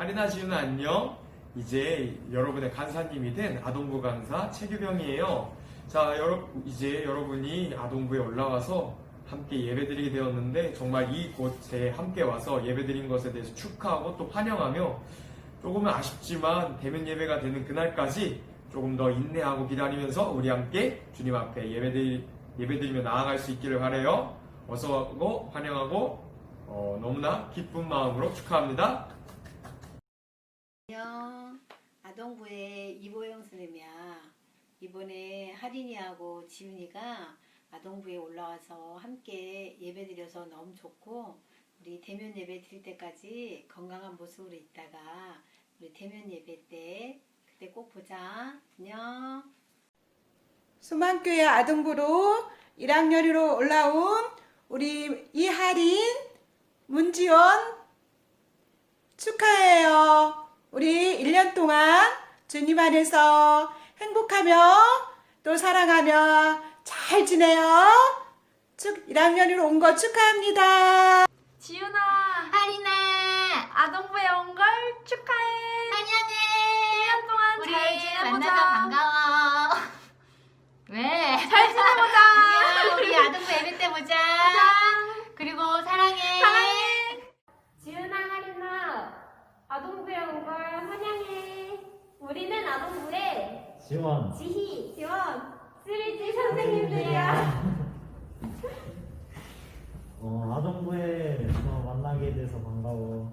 하리나 지훈아 안녕. 이제 여러분의 간사님이 된 아동부 간사 최규병이에요. 자, 여러, 이제 여러분이 아동부에 올라와서 함께 예배드리게 되었는데 정말 이곳에 함께 와서 예배드린 것에 대해서 축하하고 또 환영하며 조금은 아쉽지만 대면 예배가 되는 그날까지 조금 더 인내하고 기다리면서 우리 함께 주님 앞에 예배드리, 예배드리며 나아갈 수 있기를 바래요. 어서 오고 환영하고 어, 너무나 기쁜 마음으로 축하합니다. 안녕. 아동부의 이보영 선생님이야. 이번에 하린이하고 지훈이가 아동부에 올라와서 함께 예배드려서 너무 좋고 우리 대면 예배 드릴 때까지 건강한 모습으로 있다가 우리 대면 예배 때 그때 꼭 보자. 안녕. 소망교회 아동부로 1학년으로 올라온 우리 이하린, 문지원 축하해요. 우리 1년 동안 주님 안에서 행복하며 또 사랑하며 잘 지내요. 축 1학년으로 온 거 축하합니다. 지윤아. 하리나 아동부에 온 걸 축하해. 환영해. 1년 동안 우리 잘 지내보자. 만나서 반가워. 왜? 잘 지내보자. 우리 아동부 예배 때 보자. 그리고 사랑해. 사랑해. 지은아 하린아. 아동부에 온 걸 환영해. 우리는 아동부의 지원. 지희, 지원, 쓰리지 선생님들이야. 어, 아동부에서 만나게 돼서 반가워.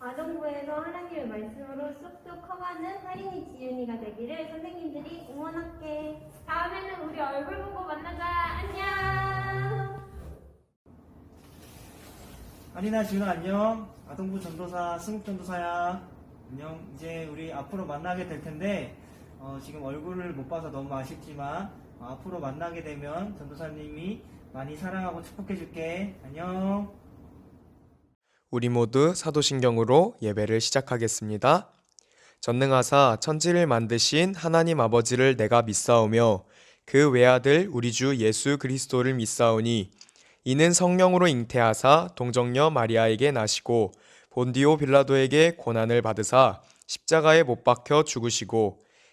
아동부에서 하나님의 말씀으로 쑥쑥 커가는 하린이 지윤이가 되기를 선생님들이 응원할게. 다음에는 우리 얼굴 보고 만나자. 안녕. 아리나 지훈아 안녕. 아동부 전도사 승욱 전도사야. 안녕. 이제 우리 앞으로 만나게 될 텐데 어, 지금 얼굴을 못 봐서 너무 아쉽지만 어, 앞으로 만나게 되면 전도사님이 많이 사랑하고 축복해 줄게 안녕 우리 모두 사도신경으로 예배를 시작하겠습니다. 전능하사 천지를 만드신 하나님 아버지를 내가 믿사오며 그 외아들 우리 주 예수 그리스도를 믿사오니 이는 성령으로 잉태하사 동정녀 마리아에게 나시고 본디오 빌라도에게 고난을 받으사 십자가에 못 박혀 죽으시고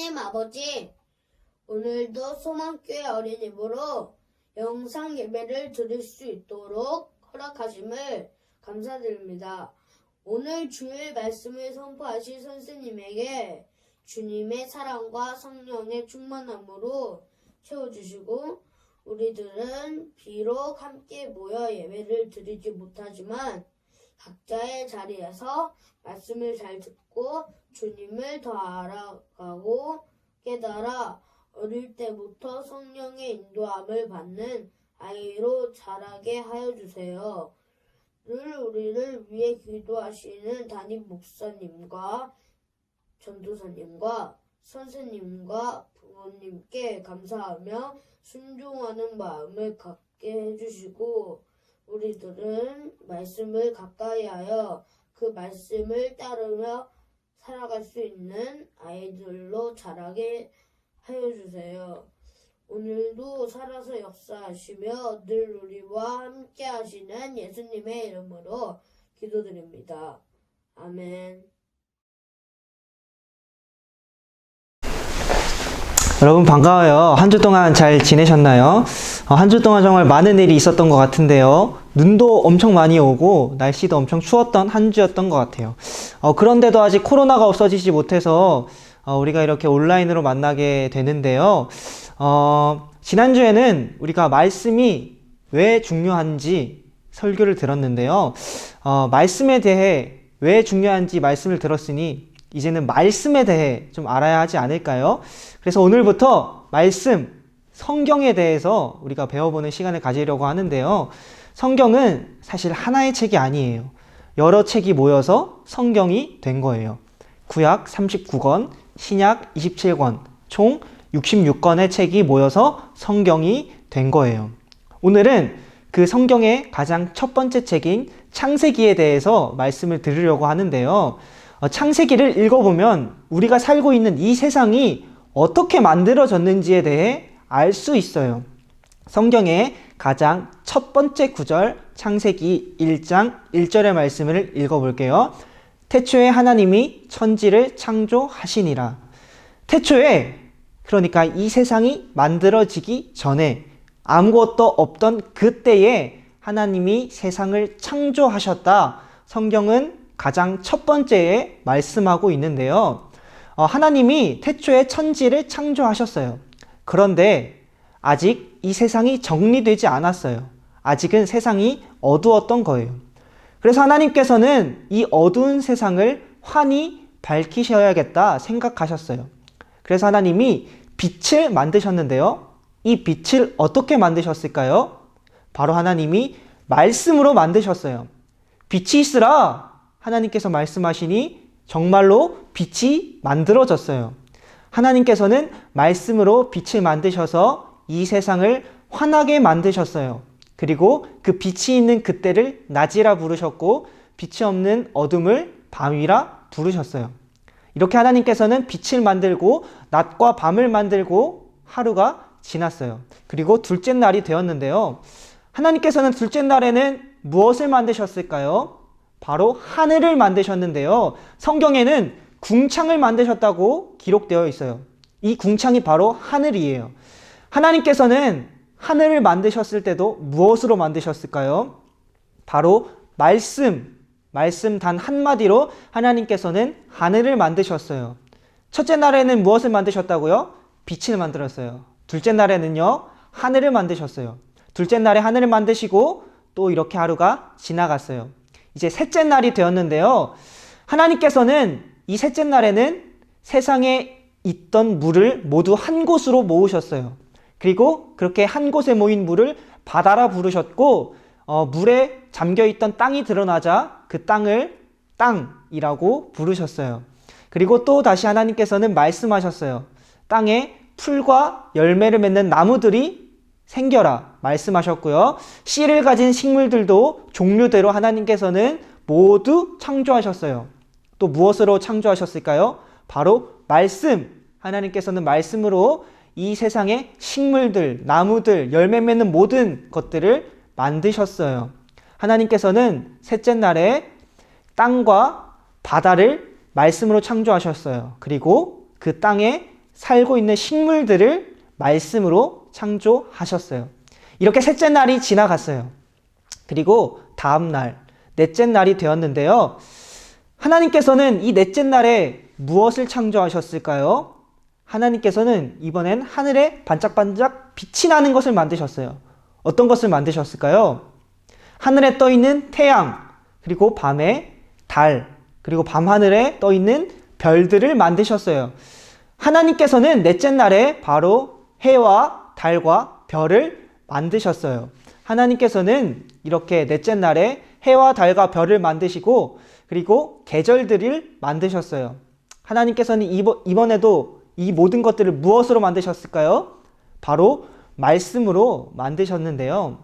하나님 아버지, 오늘도 소망교회 어린이부로 영상 예배를 드릴 수 있도록 허락하심을 감사드립니다. 오늘 주일 말씀을 선포하실 선생님에게 주님의 사랑과 성령의 충만함으로 채워주시고 우리들은 비록 함께 모여 예배를 드리지 못하지만 각자의 자리에서 말씀을 잘 듣고 주님을 더 알아가고 깨달아 어릴 때부터 성령의 인도함을 받는 아이로 자라게 하여 주세요. 늘 우리를 위해 기도하시는 담임 목사님과 전도사님과 선생님과 부모님께 감사하며 순종하는 마음을 갖게 해주시고 우리들은 말씀을 가까이 하여 그 말씀을 따르며 살아갈 수 있는 아이들로 자라게 하여 주세요. 오늘도 살아서 역사하시며 늘 우리와 함께 하시는 예수님의 이름으로 기도드립니다. 아멘. 여러분 반가워요. 한 주 동안 잘 지내셨나요? 어, 한주 동안 정말 많은 일이 있었던 것 같은데요. 눈도 엄청 많이 오고 날씨도 엄청 추웠던 한 주였던 것 같아요. 어, 그런데도 아직 코로나가 없어지지 못해서 어, 우리가 이렇게 온라인으로 만나게 되는데요. 어, 지난주에는 우리가 말씀이 왜 중요한지 설교를 들었는데요. 어, 말씀에 대해 왜 중요한지 말씀을 들었으니 이제는 말씀에 대해 좀 알아야 하지 않을까요? 그래서 오늘부터 말씀, 성경에 대해서 우리가 배워보는 시간을 가지려고 하는데요. 성경은 사실 하나의 책이 아니에요. 여러 책이 모여서 성경이 된 거예요. 구약 39권, 신약 27권, 총 66권의 책이 모여서 성경이 된 거예요. 오늘은 그 성경의 가장 첫 번째 책인 창세기에 대해서 말씀을 들으려고 하는데요. 어, 창세기를 읽어보면 우리가 살고 있는 이 세상이 어떻게 만들어졌는지에 대해 알 수 있어요. 성경의 가장 첫 번째 구절 창세기 1장 1절의 말씀을 읽어볼게요. 태초에 하나님이 천지를 창조하시니라. 태초에 그러니까 이 세상이 만들어지기 전에 아무것도 없던 그때에 하나님이 세상을 창조하셨다. 성경은 가장 첫 번째에 말씀하고 있는데요. 어, 하나님이 태초에 천지를 창조하셨어요. 그런데 아직 이 세상이 정리되지 않았어요. 아직은 세상이 어두웠던 거예요. 그래서 하나님께서는 이 어두운 세상을 환히 밝히셔야겠다 생각하셨어요. 그래서 하나님이 빛을 만드셨는데요. 이 빛을 어떻게 만드셨을까요? 바로 하나님이 말씀으로 만드셨어요. 빛이 있으라 하나님께서 말씀하시니 정말로 빛이 만들어졌어요. 하나님께서는 말씀으로 빛을 만드셔서 이 세상을 환하게 만드셨어요. 그리고 그 빛이 있는 그때를 낮이라 부르셨고 빛이 없는 어둠을 밤이라 부르셨어요. 이렇게 하나님께서는 빛을 만들고 낮과 밤을 만들고 하루가 지났어요. 그리고 둘째 날이 되었는데요. 하나님께서는 둘째 날에는 무엇을 만드셨을까요? 바로 하늘을 만드셨는데요. 성경에는 궁창을 만드셨다고 기록되어 있어요. 이 궁창이 바로 하늘이에요. 하나님께서는 하늘을 만드셨을 때도 무엇으로 만드셨을까요? 바로 말씀, 말씀 단 한마디로 하나님께서는 하늘을 만드셨어요. 첫째 날에는 무엇을 만드셨다고요? 빛을 만들었어요. 둘째 날에는요, 하늘을 만드셨어요. 둘째 날에 하늘을 만드시고 또 이렇게 하루가 지나갔어요. 이제 셋째 날이 되었는데요. 하나님께서는 이 셋째 날에는 세상에 있던 물을 모두 한 곳으로 모으셨어요. 그리고 그렇게 한 곳에 모인 물을 바다라 부르셨고, 어, 물에 잠겨 있던 땅이 드러나자 그 땅을 땅이라고 부르셨어요. 그리고 또 다시 하나님께서는 말씀하셨어요. 땅에 풀과 열매를 맺는 나무들이 생겨라 말씀하셨고요. 씨를 가진 식물들도 종류대로 하나님께서는 모두 창조하셨어요. 또 무엇으로 창조하셨을까요? 바로 말씀. 하나님께서는 말씀으로 이 세상의 식물들, 나무들, 열매 맺는 모든 것들을 만드셨어요. 하나님께서는 셋째 날에 땅과 바다를 말씀으로 창조하셨어요. 그리고 그 땅에 살고 있는 식물들을 말씀으로 창조하셨어요. 이렇게 셋째 날이 지나갔어요. 그리고 다음 날, 넷째 날이 되었는데요. 하나님께서는 이 넷째 날에 무엇을 창조하셨을까요? 하나님께서는 이번엔 하늘에 반짝반짝 빛이 나는 것을 만드셨어요. 어떤 것을 만드셨을까요? 하늘에 떠 있는 태양, 그리고 밤에 달, 그리고 밤하늘에 떠 있는 별들을 만드셨어요. 하나님께서는 넷째 날에 바로 해와 달과 별을 만드셨어요. 하나님께서는 이렇게 넷째 날에 해와 달과 별을 만드시고 그리고 계절들을 만드셨어요. 하나님께서는 이번, 이번 에도 이 모든 것들을 무엇으로 만드셨을까요? 바로 말씀으로 만드셨는데요.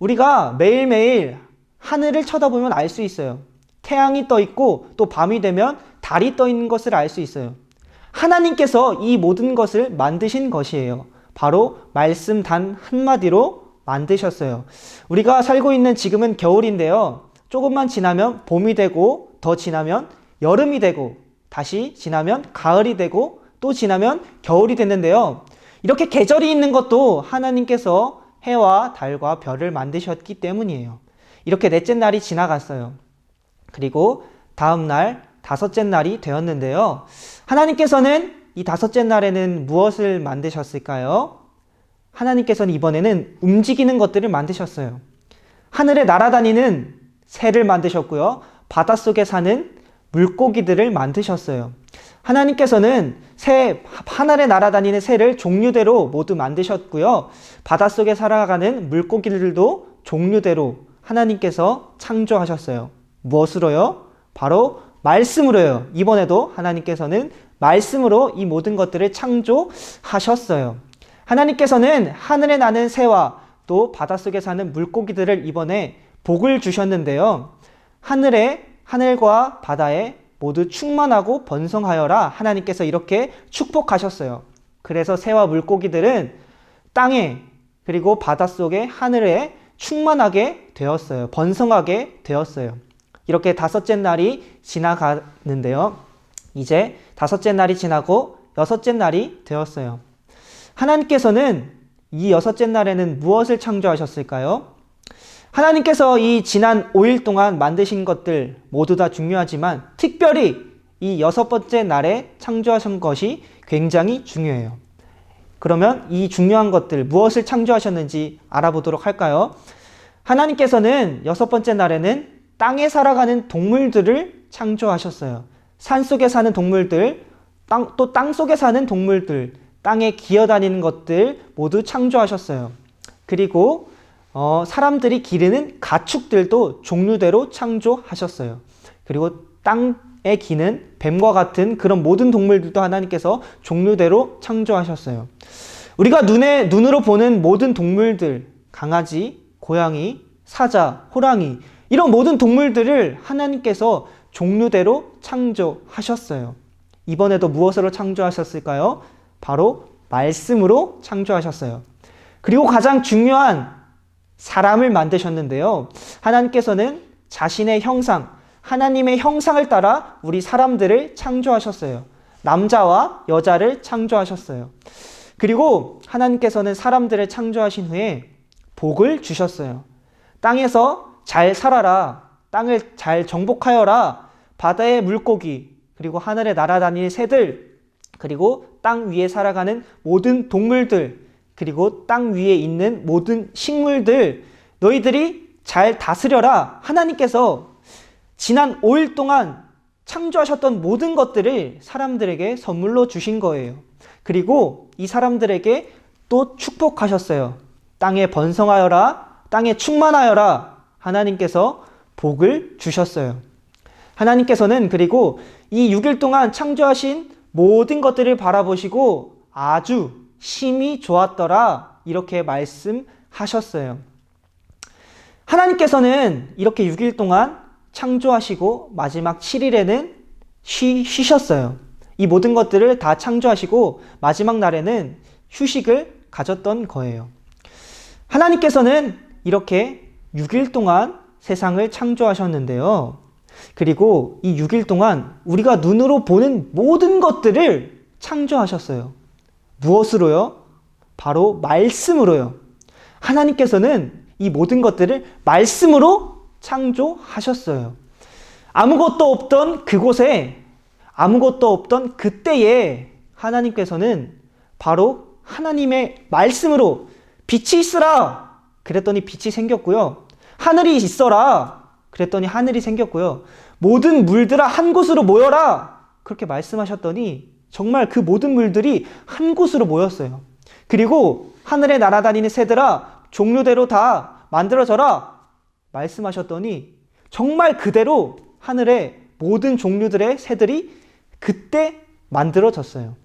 우리가 매일매일 하늘을 쳐다보면 알 수 있어요. 태양이 떠 있고 또 밤이 되면 달이 떠 있는 것을 알 수 있어요. 하나님께서 이 모든 것을 만드신 것이에요. 바로 말씀 단 한마디로 만드셨어요. 우리가 살고 있는 지금은 겨울인데요. 조금만 지나면 봄이 되고 더 지나면 여름이 되고 다시 지나면 가을이 되고 또 지나면 겨울이 됐는데요. 이렇게 계절이 있는 것도 하나님께서 해와 달과 별을 만드셨기 때문이에요. 이렇게 넷째 날이 지나갔어요. 그리고 다음 날 다섯째 날이 되었는데요. 하나님께서는 이 다섯째 날에는 무엇을 만드셨을까요? 하나님께서는 이번에는 움직이는 것들을 만드셨어요. 하늘에 날아다니는 새를 만드셨고요. 바닷속에 사는 물고기들을 만드셨어요. 하나님께서는 새, 하늘에 날아다니는 새를 종류대로 모두 만드셨고요. 바닷속에 살아가는 물고기들도 종류대로 하나님께서 창조하셨어요. 무엇으로요? 바로 말씀으로요. 이번에도 하나님께서는 말씀으로 이 모든 것들을 창조하셨어요. 하나님께서는 하늘에 나는 새와 또 바닷속에 사는 물고기들을 이번에 복을 주셨는데요. 하늘에 하늘과 바다에 모두 충만하고 번성하여라 하나님께서 이렇게 축복하셨어요. 그래서 새와 물고기들은 땅에 그리고 바닷속에 하늘에 충만하게 되었어요. 번성하게 되었어요. 이렇게 다섯째 날이 지나가는데요. 이제 다섯째 날이 지나고 여섯째 날이 되었어요. 하나님께서는 이 여섯째 날에는 무엇을 창조하셨을까요? 하나님께서 이 지난 5일 동안 만드신 것들 모두 다 중요하지만 특별히 이 여섯 번째 날에 창조하신 것이 굉장히 중요해요. 그러면 이 중요한 것들 무엇을 창조하셨는지 알아보도록 할까요? 하나님께서는 여섯 번째 날에는 땅에 살아가는 동물들을 창조하셨어요. 산 속에 사는 동물들, 땅, 또 땅 속에 사는 동물들, 땅에 기어다니는 것들 모두 창조하셨어요. 그리고 어, 사람들이 기르는 가축들도 종류대로 창조하셨어요. 그리고 땅에 기는 뱀과 같은 그런 모든 동물들도 하나님께서 종류대로 창조하셨어요. 우리가 눈에, 눈으로 보는 모든 동물들, 강아지, 고양이, 사자, 호랑이, 이런 모든 동물들을 하나님께서 종류대로 창조하셨어요. 이번에도 무엇으로 창조하셨을까요? 바로 말씀으로 창조하셨어요. 그리고 가장 중요한 사람을 만드셨는데요. 하나님께서는 자신의 형상, 하나님의 형상을 따라 우리 사람들을 창조하셨어요. 남자와 여자를 창조하셨어요. 그리고 하나님께서는 사람들을 창조하신 후에 복을 주셨어요. 땅에서 잘 살아라. 땅을 잘 정복하여라. 바다의 물고기, 그리고 하늘에 날아다니는 새들, 그리고 땅 위에 살아가는 모든 동물들, 그리고 땅 위에 있는 모든 식물들, 너희들이 잘 다스려라. 하나님께서 지난 5일 동안 창조하셨던 모든 것들을 사람들에게 선물로 주신 거예요. 그리고 이 사람들에게 또 축복하셨어요. 땅에 번성하여라, 땅에 충만하여라. 하나님께서 복을 주셨어요. 하나님께서는 그리고 이 6일 동안 창조하신 모든 것들을 바라보시고 아주 심히 좋았더라. 이렇게 말씀하셨어요. 하나님께서는 이렇게 6일 동안 창조하시고 마지막 7일에는 쉬, 쉬셨어요. 이 모든 것들을 다 창조하시고 마지막 날에는 휴식을 가졌던 거예요. 하나님께서는 이렇게 6일 동안 세상을 창조하셨는데요. 그리고 이 6일 동안 우리가 눈으로 보는 모든 것들을 창조하셨어요. 무엇으로요? 바로 말씀으로요. 하나님께서는 이 모든 것들을 말씀으로 창조하셨어요. 아무것도 없던 그곳에 아무것도 없던 그때에 하나님께서는 바로 하나님의 말씀으로 빛이 있으라 그랬더니 빛이 생겼고요. 하늘이 있어라 그랬더니 하늘이 생겼고요. 모든 물들아 한 곳으로 모여라 그렇게 말씀하셨더니 정말 그 모든 물들이 한 곳으로 모였어요. 그리고 하늘에 날아다니는 새들아 종류대로 다 만들어져라 말씀하셨더니 정말 그대로 하늘의 모든 종류들의 새들이 그때 만들어졌어요.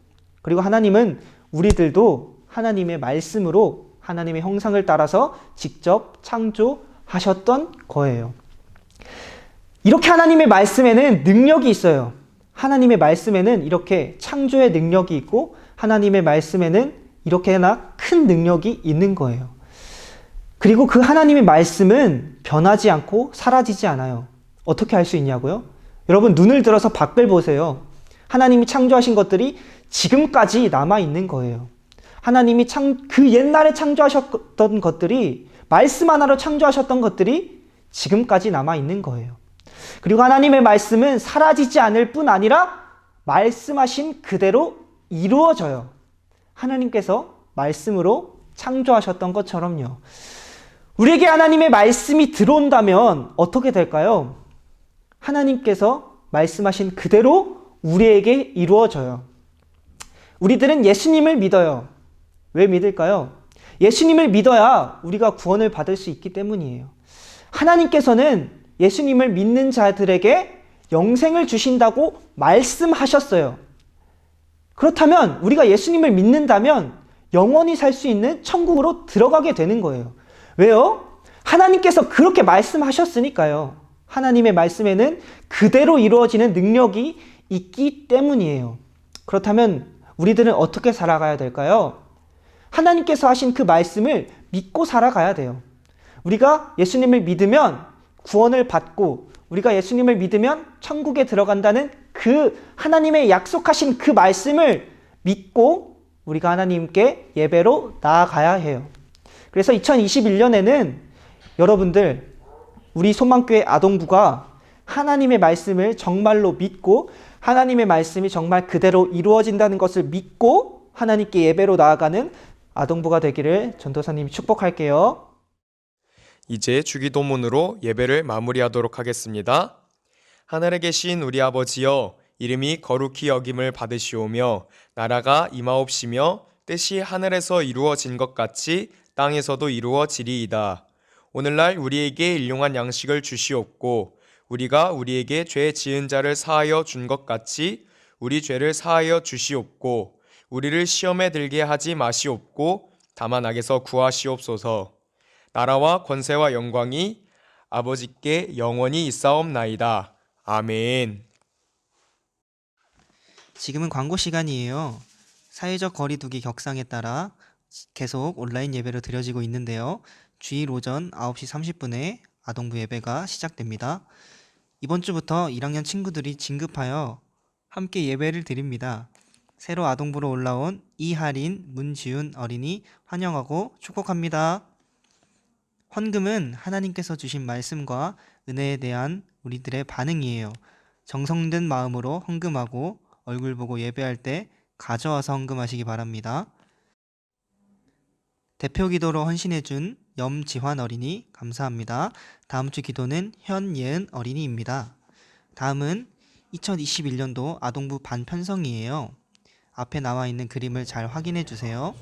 그리고 하나님은 우리들도 하나님의 말씀으로 하나님의 형상을 따라서 직접 창조 하셨던 거예요. 이렇게 하나님의 말씀에는 능력이 있어요. 하나님의 말씀에는 이렇게 창조의 능력이 있고 하나님의 말씀에는 이렇게나 큰 능력이 있는 거예요. 그리고 그 하나님의 말씀은 변하지 않고 사라지지 않아요. 어떻게 알 수 있냐고요? 여러분 눈을 들어서 밖을 보세요. 하나님이 창조하신 것들이 지금까지 남아 있는 거예요. 하나님이 창, 그 옛날에 창조하셨던 것들이 말씀 하나로 창조하셨던 것들이 지금까지 남아 있는 거예요. 그리고 하나님의 말씀은 사라지지 않을 뿐 아니라 말씀하신 그대로 이루어져요. 하나님께서 말씀으로 창조하셨던 것처럼요. 우리에게 하나님의 말씀이 들어온다면 어떻게 될까요? 하나님께서 말씀하신 그대로 우리에게 이루어져요. 우리들은 예수님을 믿어요. 왜 믿을까요? 예수님을 믿어야 우리가 구원을 받을 수 있기 때문이에요. 하나님께서는 예수님을 믿는 자들에게 영생을 주신다고 말씀하셨어요. 그렇다면 우리가 예수님을 믿는다면 영원히 살 수 있는 천국으로 들어가게 되는 거예요. 왜요? 하나님께서 그렇게 말씀하셨으니까요. 하나님의 말씀에는 그대로 이루어지는 능력이 있기 때문이에요. 그렇다면 우리들은 어떻게 살아가야 될까요? 하나님께서 하신 그 말씀을 믿고 살아가야 돼요. 우리가 예수님을 믿으면 구원을 받고 우리가 예수님을 믿으면 천국에 들어간다는 그 하나님의 약속하신 그 말씀을 믿고 우리가 하나님께 예배로 나아가야 해요. 그래서 2021년에는 여러분들 우리 소망교회 아동부가 하나님의 말씀을 정말로 믿고 하나님의 말씀이 정말 그대로 이루어진다는 것을 믿고 하나님께 예배로 나아가는 아동부가 되기를 전도사님이 축복할게요. 이제 주기도문으로 예배를 마무리하도록 하겠습니다. 하늘에 계신 우리 아버지여 이름이 거룩히 여김을 받으시오며 나라가 임하옵시며 뜻이 하늘에서 이루어진 것 같이 땅에서도 이루어지리이다. 오늘날 우리에게 일용한 양식을 주시옵고 우리가 우리에게 죄 지은 자를 사하여 준 것 같이 우리 죄를 사하여 주시옵고 우리를 시험에 들게 하지 마시옵고 다만 악에서 구하시옵소서. 나라와 권세와 영광이 아버지께 영원히 있사옵나이다. 아멘. 지금은 광고 시간이에요. 사회적 거리두기 격상에 따라 계속 온라인 예배로 드려지고 있는데요. 주일 오전 9시 30분에 아동부 예배가 시작됩니다. 이번 주부터 1학년 친구들이 진급하여 함께 예배를 드립니다. 새로 아동부로 올라온 이하린, 문지훈 어린이 환영하고 축복합니다. 헌금은 하나님께서 주신 말씀과 은혜에 대한 우리들의 반응이에요. 정성된 마음으로 헌금하고 얼굴 보고 예배할 때 가져와서 헌금하시기 바랍니다. 대표 기도로 헌신해준 염지환 어린이 감사합니다. 다음 주 기도는 현예은 어린이입니다. 다음은 2021년도 아동부 반편성이에요. 앞에 나와 있는 그림을 잘 확인해 주세요.